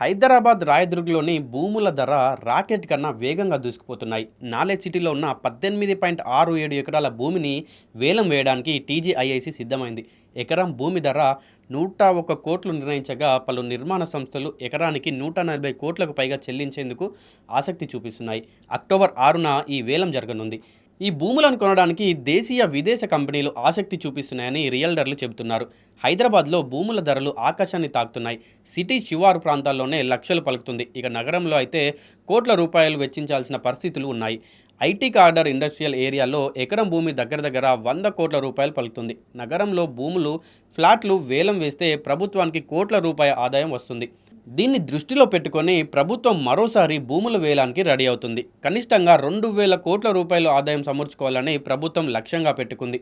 హైదరాబాద్ రాయదుర్గ్లోని భూముల ధర రాకెట్ కన్నా వేగంగా దూసుకుపోతున్నాయి. నాలెడ్జ్ సిటీలో ఉన్న పద్దెనిమిది పాయింట్ ఆరు ఏడు ఎకరాల భూమిని వేలం వేయడానికి టీజీఐఐసి సిద్ధమైంది. ఎకరం భూమి ధర నూట ఒక కోట్లు నిర్ణయించగా పలు నిర్మాణ సంస్థలు ఎకరానికి నూట నలభై కోట్లకు పైగా చెల్లించేందుకు ఆసక్తి చూపిస్తున్నాయి. అక్టోబర్ ఆరున ఈ వేలం జరగనుంది. ఈ భూములను కొనడానికి దేశీయ విదేశ కంపెనీలు ఆసక్తి చూపిస్తున్నాయని రియల్డర్లు చెబుతున్నారు. హైదరాబాద్లో భూముల ధరలు ఆకాశాన్ని తాకుతున్నాయి. సిటీ శివారు ప్రాంతాల్లోనే లక్షలు పలుకుతుంది. ఇక నగరంలో అయితే కోట్ల రూపాయలు వెచ్చించాల్సిన పరిస్థితులు ఉన్నాయి. ఐటీ కార్డర్ ఇండస్ట్రియల్ ఏరియాలో ఎకరం భూమి దగ్గర దగ్గర వంద కోట్ల రూపాయలు పలుకుతుంది. నగరంలో భూములు ఫ్లాట్లు వేలం వేస్తే ప్రభుత్వానికి కోట్ల రూపాయల ఆదాయం వస్తుంది. దీన్ని దృష్టిలో పెట్టుకొని ప్రభుత్వం మరోసారి భూముల వేలానికి రెడీ అవుతుంది. కనిష్టంగా రెండు వేల కోట్ల రూపాయలు ఆదాయం సమర్చుకోవాలని ప్రభుత్వం లక్ష్యంగా పెట్టుకుంది.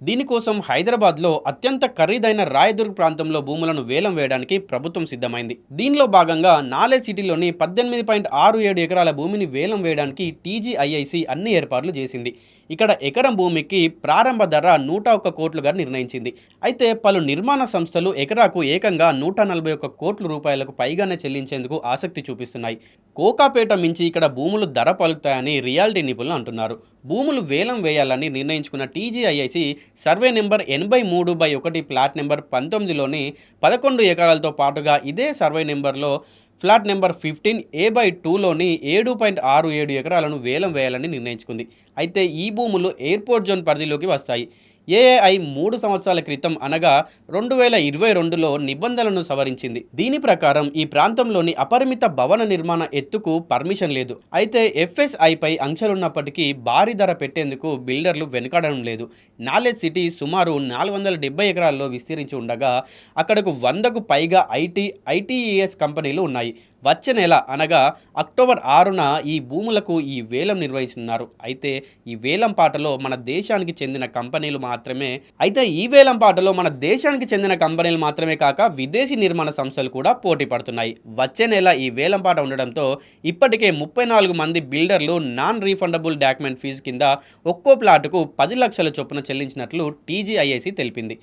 దీనికోసం హైదరాబాద్లో అత్యంత ఖరీదైన రాయదుర్గ్ ప్రాంతంలో భూములను వేలం వేయడానికి ప్రభుత్వం సిద్ధమైంది. దీనిలో భాగంగా నాలే సిటీలోని పద్దెనిమిది పాయింట్ ఆరు ఏడు ఎకరాల భూమిని వేలం వేయడానికి టీజీఐఐసి అన్ని ఏర్పాట్లు చేసింది. ఇక్కడ ఎకరం భూమికి ప్రారంభ ధర నూట ఒక్క కోట్లుగా నిర్ణయించింది. అయితే పలు నిర్మాణ సంస్థలు ఎకరాకు ఏకంగా నూట నలభై ఒక్క కోట్ల రూపాయలకు పైగానే చెల్లించేందుకు ఆసక్తి చూపిస్తున్నాయి. కోకాపేట మించి ఇక్కడ భూములు ధర పలుకుతాయని రియాలిటీ నిపుణులు అంటున్నారు. భూములు వేలం వేయాలని నిర్ణయించుకున్న టీజీఐఐసి సర్వే నెంబర్ ఎనభై మూడు బై ఒకటి ప్లాట్ నెంబర్ పంతొమ్మిదిలోని పదకొండు ఎకరాలతో పాటుగా ఇదే సర్వే నెంబర్లో flat number fifteen A by టూలోని ఏడు పాయింట్ ఆరు ఏడు ఎకరాలను వేలం వేయాలని నిర్ణయించుకుంది. అయితే ఈ భూములు ఎయిర్పోర్ట్ జోన్ పరిధిలోకి వస్తాయి. ఏఏఐ మూడు సంవత్సరాల క్రితం అనగా రెండు వేల ఇరవై రెండులో నిబంధనలను సవరించింది. దీని ప్రకారం ఈ ప్రాంతంలోని అపరిమిత భవన నిర్మాణ ఎత్తుకు పర్మిషన్ లేదు. అయితే ఎఫ్ఎస్ఐపై అంచెలున్నప్పటికీ భారీ ధర పెట్టేందుకు బిల్డర్లు వెనుకాడడం లేదు. నాలెడ్జ్ సిటీ సుమారు నాలుగు వందల డెబ్బై ఎకరాల్లో విస్తరించి ఉండగా అక్కడకు వందకు పైగా ఐటీ ఐటీఈఎస్ కంపెనీలు ఉన్నాయి. వచ్చే నెల అనగా అక్టోబర్ ఆరున ఈ భూములకు ఈ వేలం నిర్వహిస్తున్నారు. అయితే ఈ వేలం పాటలో మన దేశానికి చెందిన కంపెనీలు మాత్రమే. అయితే ఈ వేలం పాటలో మన దేశానికి చెందిన కంపెనీలు మాత్రమే కాక విదేశీ నిర్మాణ సంస్థలు కూడా పోటీ పడుతున్నాయి. వచ్చే నెల ఈ వేలం పాట ఉండడంతో ఇప్పటికే ముప్పై నాలుగు మంది బిల్డర్లు నాన్ రీఫండబుల్ డాక్యుమెంట్ ఫీజు కింద ఒక్కో ప్లాటుకు పది లక్షల చొప్పున చెల్లించినట్లు టీజీఐఐసి తెలిపింది.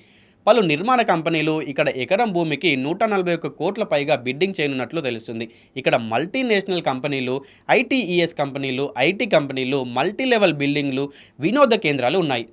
పలు నిర్మాణ కంపెనీలు ఇక్కడ ఎకరం భూమికి నూట నలభై ఒక్క కోట్ల పైగా బిడ్డింగ్ చేయనున్నట్లు తెలుస్తుంది. ఇక్కడ మల్టీనేషనల్ కంపెనీలు ఐటీఈఎస్ కంపెనీలు ఐటీ కంపెనీలు మల్టీ లెవెల్ బిల్డింగ్లు వినోద కేంద్రాలు ఉన్నాయి.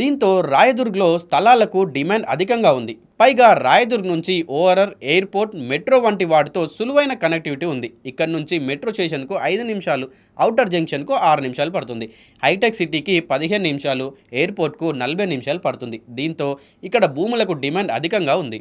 దీంతో రాయదుర్గ్లో స్థలాలకు డిమాండ్ అధికంగా ఉంది. పైగా రాయదుర్గ్ నుంచి ఓఆర్ఆర్ ఎయిర్పోర్ట్ మెట్రో వంటి వాటితో సులువైన కనెక్టివిటీ ఉంది. ఇక్కడ నుంచి మెట్రో స్టేషన్కు ఐదు నిమిషాలు అవుటర్ జంక్షన్కు ఆరు నిమిషాలు పడుతుంది. హైటెక్ సిటీకి పదిహేను నిమిషాలు ఎయిర్పోర్ట్కు నలభై నిమిషాలు పడుతుంది. దీంతో ఇక్కడ భూములకు డిమాండ్ అధికంగా ఉంది.